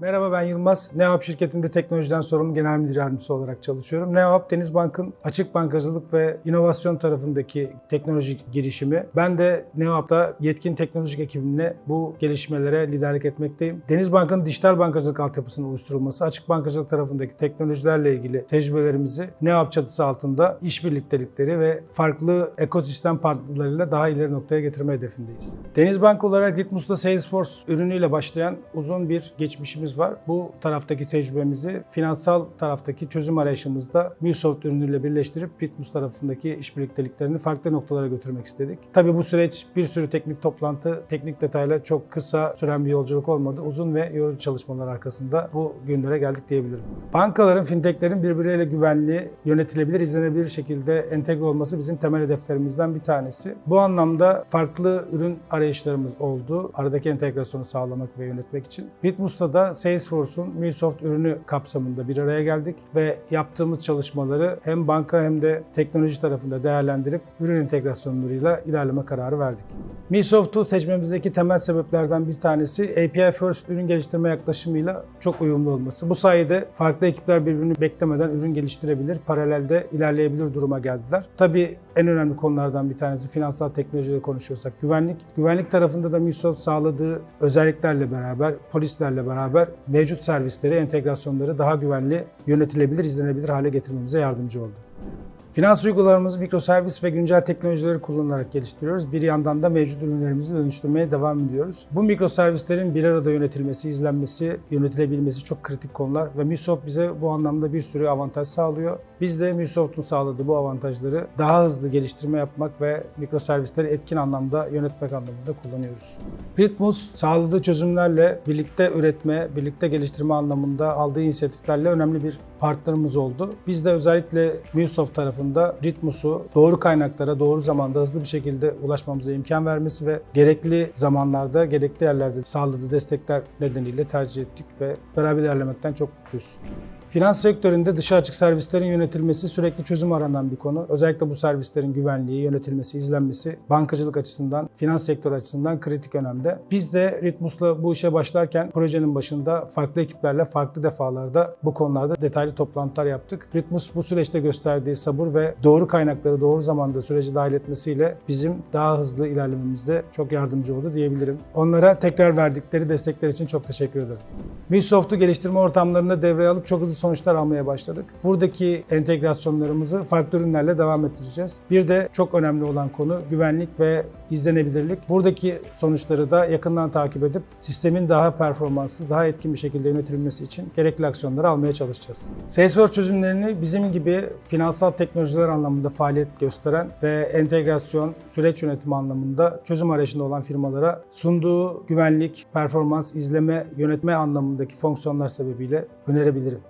Merhaba ben Yılmaz. Neoap şirketinde teknolojiden sorumlu genel müdür yardımcısı olarak çalışıyorum. Neoap Denizbank'ın açık bankacılık ve inovasyon tarafındaki teknolojik girişimi. Ben de Neoap'ta yetkin teknolojik ekibimle bu gelişmelere liderlik etmekteyim. Denizbank'ın dijital bankacılık altyapısının oluşturulması, açık bankacılık tarafındaki teknolojilerle ilgili tecrübelerimizi Neoap çatısı altında iş birliktelikleri ve farklı ekosistem partnerleriyle daha ileri noktaya getirme hedefindeyiz. Denizbank olarak Ritmus'ta Salesforce ürünüyle başlayan uzun bir geçmişimiz var. Bu taraftaki tecrübemizi finansal taraftaki çözüm arayışımızda MuleSoft ürünüyle birleştirip Ritmus tarafındaki iş birlikteliklerini farklı noktalara götürmek istedik. Tabii bu süreç bir sürü teknik toplantı, teknik detayla çok kısa süren bir yolculuk olmadı. Uzun ve yorucu çalışmalar arkasında bu günlere geldik diyebilirim. Bankaların, fintechlerin birbirleriyle güvenli, yönetilebilir, izlenebilir şekilde entegre olması bizim temel hedeflerimizden bir tanesi. Bu anlamda farklı ürün arayışlarımız oldu. Aradaki entegrasyonu sağlamak ve yönetmek için. Ritmus'ta da Salesforce'un MuleSoft ürünü kapsamında bir araya geldik ve yaptığımız çalışmaları hem banka hem de teknoloji tarafında değerlendirip ürün entegrasyonlarıyla ilerleme kararı verdik. MuleSoft'u seçmemizdeki temel sebeplerden bir tanesi API First ürün geliştirme yaklaşımıyla çok uyumlu olması. Bu sayede farklı ekipler birbirini beklemeden ürün geliştirebilir, paralelde ilerleyebilir duruma geldiler. Tabii en önemli konulardan bir tanesi finansal teknolojiyle konuşuyorsak güvenlik. Güvenlik tarafında da MuleSoft sağladığı özelliklerle beraber, polislerle beraber mevcut servisleri, entegrasyonları daha güvenli, yönetilebilir, izlenebilir hale getirmemize yardımcı oldu. Finans uygulamalarımızı mikroservis ve güncel teknolojileri kullanarak geliştiriyoruz. Bir yandan da mevcut ürünlerimizi dönüştürmeye devam ediyoruz. Bu mikroservislerin bir arada yönetilmesi, izlenmesi, yönetilebilmesi çok kritik konular ve MuleSoft bize bu anlamda bir sürü avantaj sağlıyor. Biz de MuleSoft'un sağladığı bu avantajları daha hızlı geliştirme yapmak ve mikroservisleri etkin anlamda yönetmek anlamında kullanıyoruz. Ritmus sağladığı çözümlerle birlikte üretme, birlikte geliştirme anlamında aldığı inisiyatiflerle önemli bir partnerimiz oldu. Biz de özellikle MuleSoft tarafında Ritmus'u doğru kaynaklara, doğru zamanda hızlı bir şekilde ulaşmamıza imkan vermesi ve gerekli zamanlarda, gerekli yerlerde sağladığı destekler nedeniyle tercih ettik ve beraber ilerlemekten çok mutluyuz. Finans sektöründe dışa açık servislerin yönetilmesi sürekli çözüm aranan bir konu. Özellikle bu servislerin güvenliği, yönetilmesi, izlenmesi bankacılık açısından, finans sektörü açısından kritik önemde. Biz de Ritmus'la bu işe başlarken projenin başında farklı ekiplerle farklı defalarda bu konularda detaylı toplantılar yaptık. Ritmus bu süreçte gösterdiği sabır ve doğru kaynakları doğru zamanda sürece dahil etmesiyle bizim daha hızlı ilerlememizde çok yardımcı oldu diyebilirim. Onlara tekrar verdikleri destekler için çok teşekkür ederim. MuleSoft'u geliştirme ortamlarında devreye alıp çok hızlı sonuçlar almaya başladık. Buradaki entegrasyonlarımızı farklı ürünlerle devam ettireceğiz. Bir de çok önemli olan konu güvenlik ve izlenebilirlik. Buradaki sonuçları da yakından takip edip sistemin daha performanslı, daha etkin bir şekilde yönetilmesi için gerekli aksiyonları almaya çalışacağız. Salesforce çözümlerini bizim gibi finansal teknolojiler anlamında faaliyet gösteren ve entegrasyon, süreç yönetimi anlamında çözüm arayışında olan firmalara sunduğu güvenlik, performans, izleme, yönetme anlamındaki fonksiyonlar sebebiyle önerebilirim.